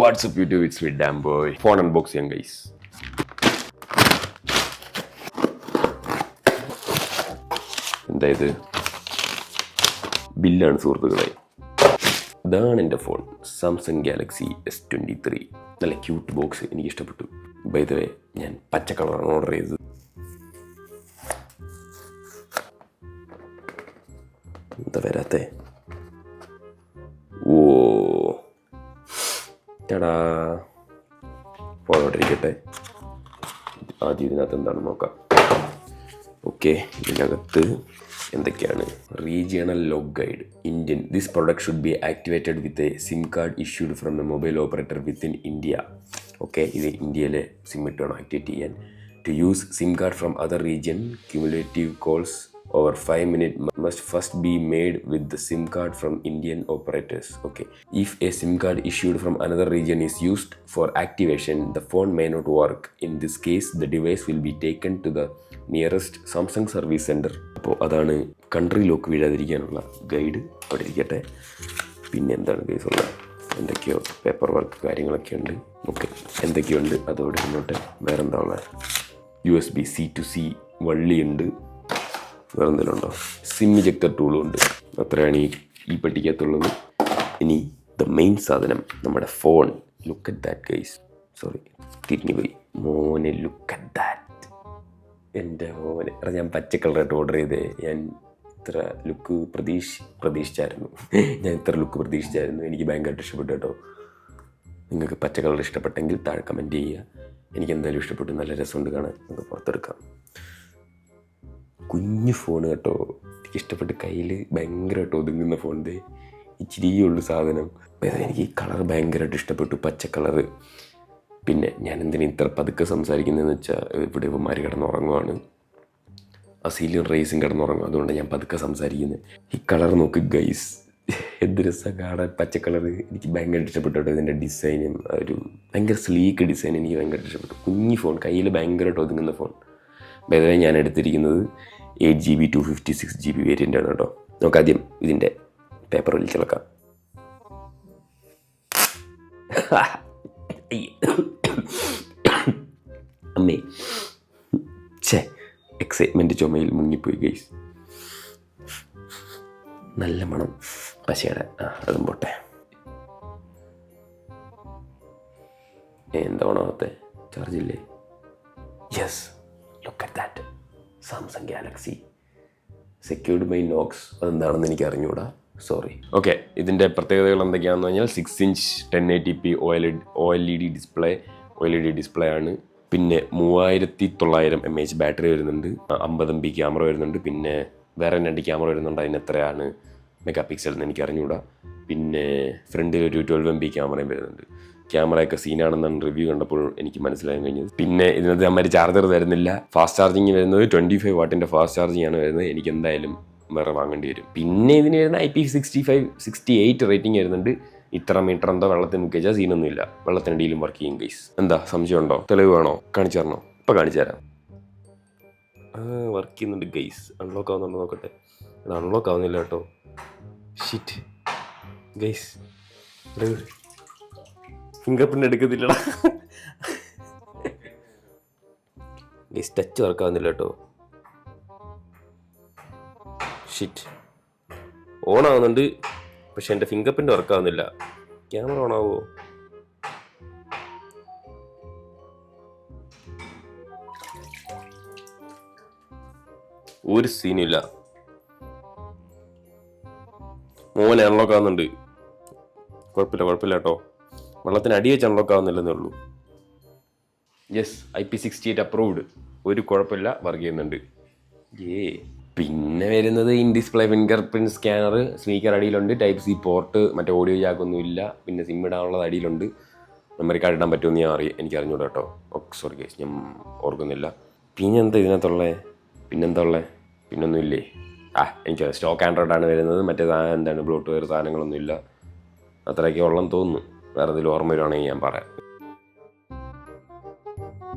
WhatsApp YouTube it's with dam boy phone unbox ചെയ്യാം guys എന്താ ഇത് ബില്ലാണ് സുഹൃത്തുക്കളെ. ഇതാണ് എന്റെ phone. Samsung Galaxy S twenty three നല്ല ക്യൂട്ട് ബോക്സ് എനിക്ക് ഇഷ്ടപ്പെട്ടു ബൈ ദ വേ ഞാൻ പച്ച കളറാണ് ഓർഡർ ചെയ്തത്. ചേടാ ഫോണോട്ടിരിക്കട്ടെ ആദ്യം ഇതിനകത്ത് എന്താണ് നോക്കാം. ഓക്കെ ഇതിനകത്ത് എന്തൊക്കെയാണ്? Regional lock guide Indian this product should be activated with a SIM card issued from a mobile operator within India okay ഇത് ഇന്ത്യയിലെ സിം ഇട്ട് വേണം ആക്ടിവേറ്റ് ചെയ്യാൻ. To use SIM card from other region cumulative calls over 5 minute must first be made with the SIM card from Indian operators. Okay. If a SIM card issued from another region is used for activation, the phone may not work. In this case, the device will be taken to the nearest Samsung service center. അപ്പോൾ അതാണ് country lock വീഴാതിരിക്കാനുള്ള guide അവിടെ ഇരിക്കട്ടെ പിന്നെ എന്താണ് guys ഉള്ളത് എന്തൊക്കെയോ paper work കാര്യങ്ങളൊക്കെ ഉണ്ട് ഓക്കെ എന്തൊക്കെയുണ്ട് അതോടെ മുന്നോട്ട് വേറെന്താ ഉള്ളത് U S B C to C വള്ളിയുണ്ട് വേറെ എന്തെങ്കിലും ഉണ്ടോ സിം ഇജക്ടർ ടൂളും ഉണ്ട്. അത്രയാണ് ഈ ഈ പെട്ടിക്കകത്തുള്ളത്. ഇനി ദ മെയിൻ സാധനം നമ്മുടെ phone look at that guys sorry തിരിഞ്ഞു പോയി മോനെ ലുക്ക് അറ്റ് ദാറ്റ് എന്റെ മോനെ. എടാ ഞാൻ പച്ച കളറായിട്ട് ഓർഡർ ചെയ്തേ. ഞാൻ ഇത്ര ലുക്ക് പ്രതീക്ഷ പ്രതീക്ഷിച്ചായിരുന്നു. ഞാൻ ഇത്ര ലുക്ക് പ്രതീക്ഷിച്ചായിരുന്നു. എനിക്ക് ഭയങ്കരമായിട്ട് ഇഷ്ടപ്പെട്ടു കേട്ടോ. നിങ്ങൾക്ക് പച്ച കളർ ഇഷ്ടപ്പെട്ടെങ്കിൽ താഴെ കമന്റ് ചെയ്യുക. എനിക്ക് എന്തായാലും ഇഷ്ടപ്പെട്ടു. നല്ല രസമുണ്ട് കാണാൻ. നമുക്ക് പുറത്തെടുക്കാം. കുഞ്ഞു ഫോൺ കേട്ടോ. എനിക്ക് ഇഷ്ടപ്പെട്ട് കയ്യിൽ ഭയങ്കരമായിട്ട് ഒതുങ്ങുന്ന ഫോൺ ദേ. ഇച്ചിരി ഉള്ളൂ സാധനം. അപ്പോൾ എനിക്ക് ഈ കളർ ഭയങ്കരമായിട്ട് ഇഷ്ടപ്പെട്ടു പച്ച കളറ്. പിന്നെ ഞാൻ എന്തിനാ ഇത്ര പതുക്കെ സംസാരിക്കുന്നതെന്ന് വെച്ചാൽ ഇവിടെ ഇവന്മാർ കിടന്നുറങ്ങുവാണ്. അസീലിയൻ റേസും കിടന്നുറങ്ങും. അതുകൊണ്ട് ഞാൻ പതുക്കെ സംസാരിക്കുന്നത് ഈ കളർ നോക്ക് ഗൈസ് എന്ത് രസം കാണാൻ. പച്ച കളർ എനിക്ക് ഭയങ്കര ഇഷ്ടപ്പെട്ടു ഇതിന്റെ ഡിസൈനും ഒരു ഭയങ്കര സ്ലീക്ക് ഡിസൈൻ എനിക്ക് ഭയങ്കര ഇഷ്ടപ്പെട്ടു. കുഞ്ഞു ഫോൺ കയ്യിൽ ഭയങ്കരമായിട്ട് ഒതുങ്ങുന്ന ഫോൺ. ബേദവേ ഞാൻ എടുത്തിരിക്കുന്നത് eight G B two fifty six G B variant ആണ് കേട്ടോ. നമുക്ക് ആദ്യം ഇതിന്റെ പേപ്പർ വലിച്ചിളക്കാം അമ്മേ. ഛേ എക്സൈറ്റ്മെന്റ് ചുമയിൽ മുങ്ങിപ്പോയി ഗൈസ് നല്ല മണം. പശയുടെ. ആ അതും പോട്ടെ. എന്താ മണമാകത്തെ ചാർജില്ലേ yes look at that Samsung Galaxy secured by Knox അതെന്താണെന്ന് എനിക്ക് അറിഞ്ഞുകൂടാ സോറി ഓക്കെ ഇതിന്റെ പ്രത്യേകതകൾ എന്തൊക്കെയാണെന്ന് പറഞ്ഞാൽ six inch ten A T P O L O L E D display O L E D display ആണ്. പിന്നെ മൂവായിരത്തി തൊള്ളായിരം എം എച്ച് ബാറ്ററി വരുന്നുണ്ട്. അമ്പത് എം ബി ക്യാമറ വരുന്നുണ്ട്. പിന്നെ വേറെ രണ്ട് ക്യാമറ വരുന്നുണ്ട്. അതിന് എത്രയാണ് മെഗാ പിക്സൽ എന്ന് എനിക്ക് അറിഞ്ഞുകൂടാ പിന്നെ ഫ്രണ്ടിൽ ഒരു ട്വൽവ് എം ബി ക്യാമറയും വരുന്നുണ്ട്. ക്യാമറയൊക്കെ സീനാണെന്നാണ് റിവ്യൂ കണ്ടപ്പോൾ എനിക്ക് മനസ്സിലാകാൻ കഴിഞ്ഞത്. പിന്നെ ഇതിനകത്ത് അമ്മ ചാർജർ തരുന്നില്ല. ഫാസ്റ്റ് ചാർജിങ് വരുന്നത് ട്വന്റി ഫൈവ് വാട്ടിന്റെ ഫാസ്റ്റ് ചാർജിങ് ആണ് വരുന്നത്. എനിക്ക് എന്തായാലും വേറെ വാങ്ങേണ്ടി വരും. പിന്നെ ഇതിന് വരുന്ന I P sixty five sixty eight rating വരുന്നുണ്ട്. ഇത്ര മീറ്റർ എന്തോ വെള്ളത്തിൽ മുക്കിച്ചാൽ സീനൊന്നുമില്ല വെള്ളത്തിനടിയിലും വർക്ക് ചെയ്യും ഗൈസ് എന്താ സംശയമുണ്ടോ തെളിവ് വേണോ? കാണിച്ചു തരണോ? ഇപ്പം കാണിച്ചു തരാം. വർക്ക് ചെയ്യുന്നുണ്ട് ഗൈസ് അൺലോക്ക് ആവുന്നുണ്ടോ നോക്കട്ടെ. അത് അൺലോക്ക് ആവുന്നില്ല കേട്ടോ. ഷിറ്റ് ഗൈസ് ഫിംഗർ പ്രിന്റ് എടുക്കത്തില്ലടാ ഗൈസ് ടച്ച് വർക്ക് ആവുന്നില്ല കേട്ടോ. ഷിറ്റ് ഓൺ ആവുന്നുണ്ട് പക്ഷെ എന്റെ ഫിംഗർ പ്രിന്റ് വർക്ക് ആവുന്നില്ല ക്യാമറ ഓൺ ആവോ? ഒരു സീനില്ല മോനെ അൺലോക്ക് ആവുന്നുണ്ട്. കുഴപ്പമില്ല കുഴപ്പമില്ല കേട്ടോ. വെള്ളത്തിന് അടി വെച്ച് അൺലോക്ക് ആവുന്നില്ലെന്നേ ഉള്ളൂ. Yes I P sixty eight approved ഒരു കുഴപ്പമില്ല വർക്ക് ചെയ്യുന്നുണ്ട്. ഏ. പിന്നെ വരുന്നത് in display finger print scanner speaker അടിയിലുണ്ട്. Type C port മറ്റേ ഓഡിയോ ജാക്കൊന്നും ഇല്ല. പിന്നെ സിം ഇടാനുള്ളത് അടിയിലുണ്ട്. മെമ്മറി കാർഡ് ഇടാൻ പറ്റുമെന്ന് ഞാൻ അറിയാം എനിക്ക് അറിഞ്ഞൂടാ കേട്ടോ. ഓക്കെ സോറി കേസ് ഞാൻ ഓർക്കുന്നില്ല. പിന്നെ എന്താ ഇതിനകത്തുള്ളത് പിന്നെന്താ ഉള്ളത് പിന്നൊന്നും ഇല്ലേ? ആ എനിക്ക് സ്റ്റോക്ക് ആൻഡ്രോയിഡാണ് വരുന്നത്. മറ്റേ എന്താണ് ബ്ലൂടൂത്ത് സാധനങ്ങളൊന്നും ഇല്ല. അത്രയൊക്കെ ഉള്ളെന്ന് തോന്നുന്നു. വേറെ എന്തെങ്കിലും ഓർമ്മ വരുവാണെങ്കിൽ ഞാൻ പറയാം.